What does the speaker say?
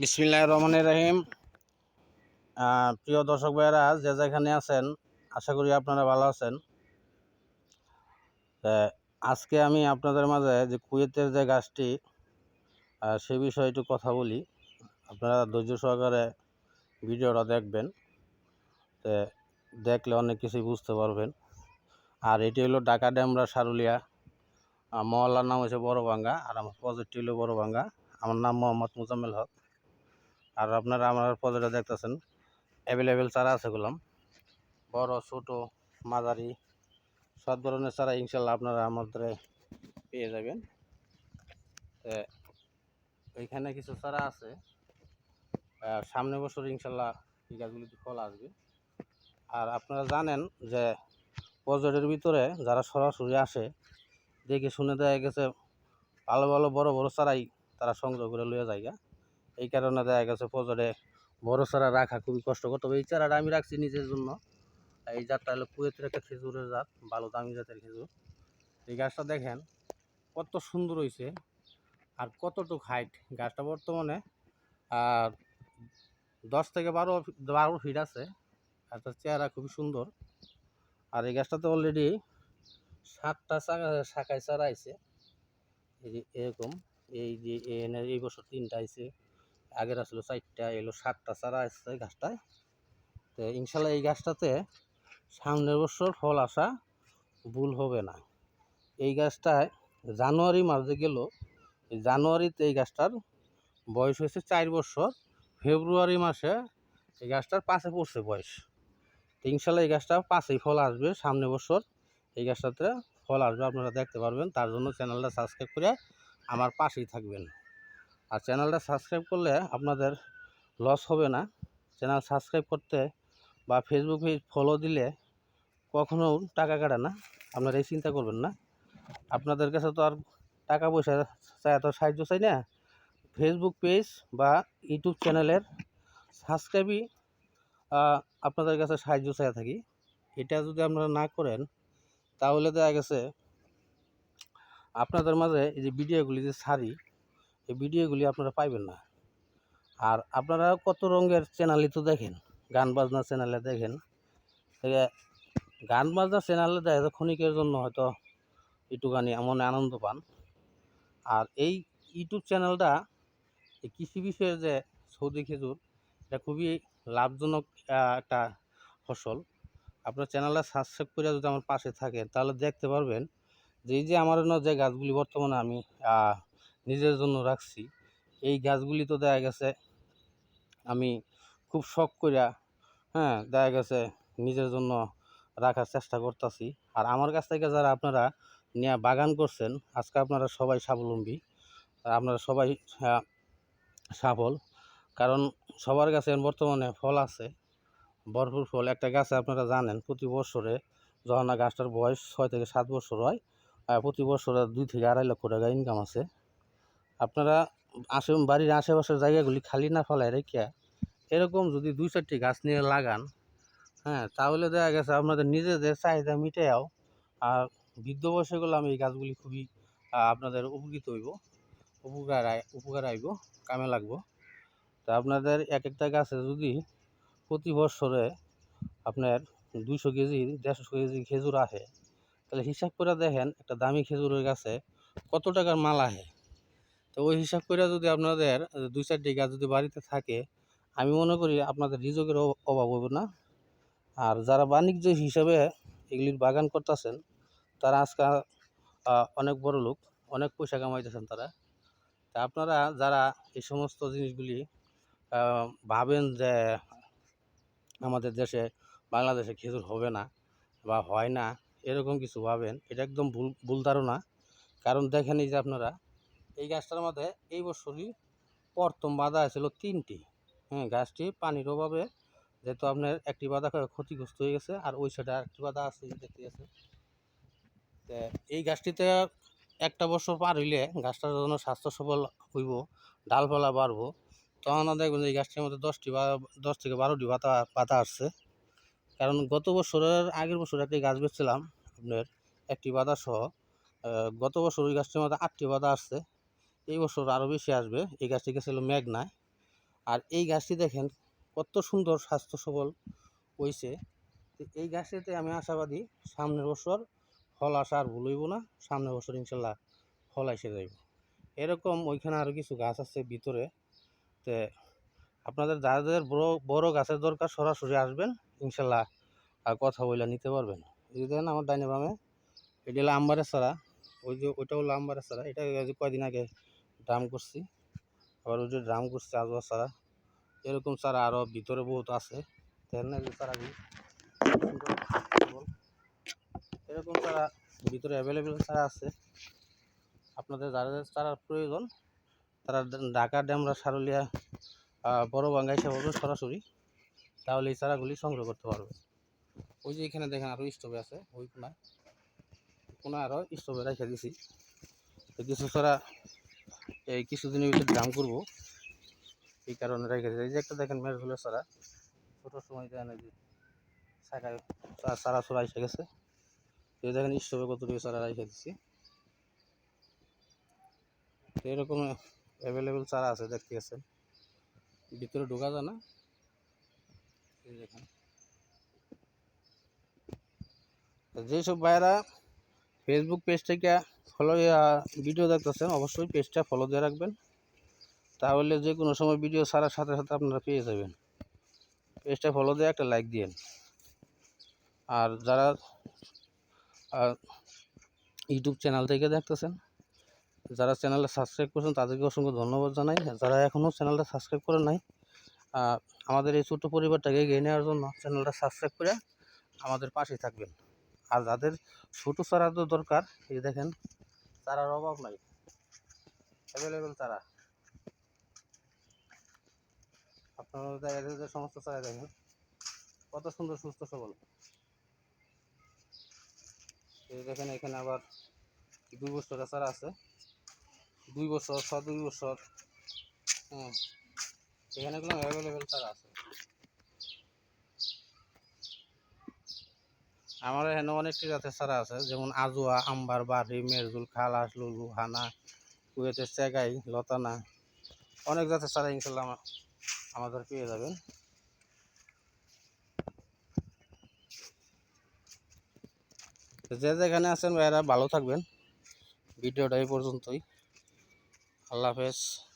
বিসমিল্লাহ রহমানের রহিম। প্রিয় দর্শক ভাইয়েরা, যে যেখানে আছেন, আশা করি আপনারা ভালো আছেন। আজকে আমি আপনাদের মাঝে যে কুয়েতের যে গাছটি সে বিষয়ে একটু কথা বলি। আপনারা ধৈর্য সহকারে ভিডিওটা দেখবেন। দেখলে অনেক কিছুই বুঝতে পারবেন। আর এটি হলো ঢাকা ড্যামরা সারুলিয়া। মহল্লার নাম হচ্ছে বড়ভাঙ্গা, আর আমার প্রজেক্টটি হলো বড়ভাঙ্গা। আমার নাম মোহাম্মদ মুজাম্মেল হক। আর আপনারা আমার প্রজেক্টটা দেখতেছেন। অ্যাভেলেবেল চারা আছে গুলাম। বড়, ছোট, মাঝারি, সব ধরনের চারা ইনশাল্লাহ আপনারা আমাদের পেয়ে যাবেন। তো ওইখানে কিছু চারা আছে। সামনে বছর ইনশাল্লাহ এই গাছগুলিতে ফল আসবে। আর আপনারা জানেন যে পর্যটের ভিতরে যারা সরাসরি আসে, দেখে শুনে দেয়া গেছে ভালো ভালো বড় বড় চারাই তারা সংগ্রহ করে লইয়া যায় এই কারণে দেখা গেছে প্রজেক্টে বড় চারা রাখা খুবই কষ্টকর। তবে এই চারাটা আমি রাখছি নিজের জন্য। এই জাতটা হলো কুয়েতের একটা খেজুরের জাত, ভালো দামি জাতের খেজুর। এই গাছটা দেখেন, কত সুন্দর হয়েছে আর কতটুক হাইট গাছটা বর্তমানে, আর দশ থেকে বারো বারো ফিট আছে। আর তার চেহারা খুবই সুন্দর। আর এই গাছটাতে অলরেডি সাতটা শাখায় চারা আইছে। এরকম, এই যে এই বছর তিনটা আইছে। আগের আসলে চারটা, এলো সাতটা, চারা আসছে গাছটায়। তো ইনশাল্লাহ এই গাছটাতে সামনের বছর ফল আসা ভুল হবে না। এই গাছটায় জানুয়ারি মাসে গেল জানুয়ারিতে এই গাছটার বয়স হয়েছে চার বছর, ফেব্রুয়ারি মাসে এই গাছটার পাশে পড়ছে বয়স। তো ইনশাল্লাহ এই গাছটা পাশেই ফল আসবে সামনে বছর এই গাছটাতে ফল আসবে, আপনারা দেখতে পারবেন। তার জন্য চ্যানেলটা সাবস্ক্রাইব করে আমার পাশেই থাকবেন। আর চ্যানেলটা সাবস্ক্রাইব করলে আপনাদের লস হবে না। চ্যানেল সাবস্ক্রাইব করতে বা ফেসবুক পেজ ফলো দিলে কখনো টাকা কাটে না। আপনারা এই চিন্তা করবেন না। আপনাদের কাছে তো আর টাকা পয়সা চাই তো সাহায্য চাই না। ফেসবুক পেজ বা ইউটিউব চ্যানেলের সাবস্ক্রাইবই আপনাদের কাছে সাহায্য চাই থাকি। এটা যদি আপনারা না করেন, তাহলে দেখা গেছে আপনাদের মাঝে এই যে ভিডিওগুলি যে ছাড়ি এই ভিডিওগুলি আপনারা পাইবেন না। আর আপনারা কত রঙের চ্যানেলই তো দেখেন, গান বাজনা চ্যানেলে দেখেন। গান বাজনা চ্যানেলে দেখা ক্ষণিকের জন্য হয়তো একটুখানি এমন আনন্দ পান। আর এই ইউটিউব চ্যানেলটা এই কৃষি বিষয়ে যে সৌদি খেজুর, এটা খুবই লাভজনক একটা ফসল। আপনার চ্যানেলটা সাবস্ক্রাইব করে যদি আমার পাশে থাকেন, তাহলে দেখতে পারবেন যে এই যে আমার যে গাছগুলি বর্তমানে আমি নিজের জন্য রাখছি। এই গাছগুলি তো দেখা গেছে আমি খুব শখ কইরা হ্যাঁ দেখা গেছে নিজের জন্য রাখার চেষ্টা করতেছি। আর আমার কাছ থেকে যারা আপনারা নিয়ে বাগান করছেন আজকে আপনারা সবাই স্বাবলম্বী। আপনারা সবাই আহ, সফল। কারণ সবার কাছে বর্তমানে ফল আছে ভরপুর ফল। একটা গাছে আপনারা জানেন প্রতি বছরে যখন গাছটার বয়স ছয় থেকে সাত বছর হয় প্রতি বছরে দুই থেকে আড়াই লক্ষ টাকা ইনকাম আছে। আপনারা আশে বাড়ির আশেপাশের জায়গাগুলি খালি না ফেলায় রেখে এরকম যদি দুই চারটি গাছ নিয়ে লাগান হ্যাঁ তাহলে দেখা গেছে আপনাদের নিজেদের চাহিদা মিটায়াও আর বৃদ্ধ বয়সে গেলে আমি এই গাছগুলি খুবই আপনাদের উপকৃত হইব, উপকার উপকার আইব, কামে লাগবো। তা আপনাদের এক একটা গাছে যদি প্রতি বছরে আপনার দুইশো কেজি, দেড়শো কেজি খেজুর আসে, তাহলে হিসাব করে দেখেন একটা দামি খেজুরের গাছে কত টাকার মাল আসে? তো ওই হিসাব করে যদি আপনাদের দুই চারটি গাছ যদি বাড়িতে থাকে, আমি মনে করি আপনাদের রিজকের অভাব হবে না। আর যারা বাণিজ্য হিসাবে এগুলির বাগান করতেছেন, তারা আজকাল অনেক বড় লোক, অনেক পয়সা কামাইতেছেন তারা। তা আপনারা যারা এই সমস্ত জিনিসগুলি ভাবেন যে আমাদের দেশে, বাংলাদেশে খেজুর হবে না বা হয় না, এরকম কিছু ভাবেন, এটা একদম ভুল ভুল ধারণা। কারণ দেখেন এই যে আপনারা এই গাছটার মধ্যে এই বছরই প্রথম বাধা ছিল তিনটি। হ্যাঁ গাছটি পানির অভাবে যেহেতু আপনার একটি বাধা ক্ষতিগ্রস্ত হয়ে গেছে, আর ওই সাইডে আরেকটি বাধা আছে দেখতে তে এই গাছটিতে একটা বছর পার হইলে গাছটার জন্য স্বাস্থ্য সবল হইব, ডালপালা বাড়বো। তখন দেখবেন এই গাছটির মধ্যে দশটি বা, দশ থেকে বারোটি পাতা পাতা আসছে। কারণ গত বছরের আগের বছর একটি গাছ বেচছিলাম, আপনার একটি বাধা সহ গত বছর ওই গাছটির মধ্যে আটটি বাধা আসছে। এই বছর আরও বেশি আসবে। এই গাছটি গেছিল মেঘনায় আর এই গাছটি দেখেন, কত সুন্দর স্বাস্থ্য সবল হয়েছে এই গাছটিতে আমি আশাবাদী, সামনের বছর ফল আসা আর ভুল হইব না। সামনের বছর ইনশাল্লাহ ফল এসে যাইব। এরকম ওইখানে আরও কিছু গাছ আছে ভিতরে। তে আপনাদের যাদের বড় বড় গাছের দরকার সরাসরি আসবেন, ইনশাল্লাহ আর কথা বলে নিতে পারবেন। এই দেখেন আমার ডাইনে বামে, এটা হলো আম্বারের সারা ওই যে, ওইটা হলো আম্বারের সারা এটা কয়দিন আগে ড্রাম করছি। আবার ওই যে ড্রাম করছি আজওয়া সারা এরকম চারা আরও ভিতরে বহুত আছে। দেখেন। এরকম চারা ভিতরে অ্যাভেলেবেল চারা আছে। আপনাদের যারা চারার প্রয়োজন, তারা ঢাকা ড্যামরা সারুলিয়া বড় বাঙ্গাই সেভাবে সরাসরি। তাহলে এই চারাগুলি সংগ্রহ করতে পারবে ওই যে এখানে দেখেন আরও স্টোভে আছে। ওই কোনায় কোনায় আরও স্টোভে রেখে দিছি। কিছু চারা এই কিছুদিনের ভিতরে দাম করব। এই কারণে রেখে দিয়েছি। এই যে একটা দেখেন মেরঝুলের চারা ছোটোর সময় দেখেন এই যে শাখায় চা- চারা এসে গেছে। এই দেখেন স্টোভে কতটুকু চারা রেখে দিচ্ছি এরকম অ্যাভেলেবেল চারা আছে, দেখতে গেছেন। ভিতরে ঢোকা যায় না। যেসব ভাইয়েরা ফেসবুক পেজ থেকে ফলো ভিডিও দেখতেছেন, অবশ্যই পেজটা ফলো দিয়ে রাখবেন। তাহলে যে কোনো সময় ভিডিও ছাড়ার সাথে সাথে আপনারা পেয়ে যাবেন। পেজটা ফলো দিয়ে একটা লাইক দিয়েন। আর যারা ইউটিউব চ্যানেল থেকে দেখতেছেন, যারা চ্যানেলটা সাবস্ক্রাইব করছেন, তাদেরকে অসংখ্য ধন্যবাদ জানাই। যারা এখনও চ্যানেলটা সাবস্ক্রাইব করেন নাই আমাদের এই ছোট্ট পরিবারটাকে এগিয়ে নেওয়ার জন্য চ্যানেলটা সাবস্ক্রাইব করে আমাদের পাশে থাকবেন। আর যাদের ছোটো চারা তো দরকার, এই দেখেন, চারার অভাব নাই। অ্যাভেলেবেল চারা। আপনারা সমস্ত চারা দেখেন, কত সুন্দর সুস্থ সবল। এই দেখেন, এখানে আবার দুই বছরের চারা আছে। দুই বছর ছ দুই বছর। হ্যাঁ এখানে কোনো অ্যাভেলেবেল চারা আছে। আমার এখানে অনেকটি জাতের চারা আছে। যেমন আজোয়া, আম্বার বাড়ি মেরজুল খালাস, লুলু, হানা কুয়েতের চেগাই, লতানা, অনেক জাতের চারা ইনশাল্লাহ আমা- আমাদের পেয়ে যাবেন। যে যেখানে আছেন ভাইয়েরা, ভালো থাকবেন। ভিডিওটা এই পর্যন্তই। আল্লাহ হাফেজ।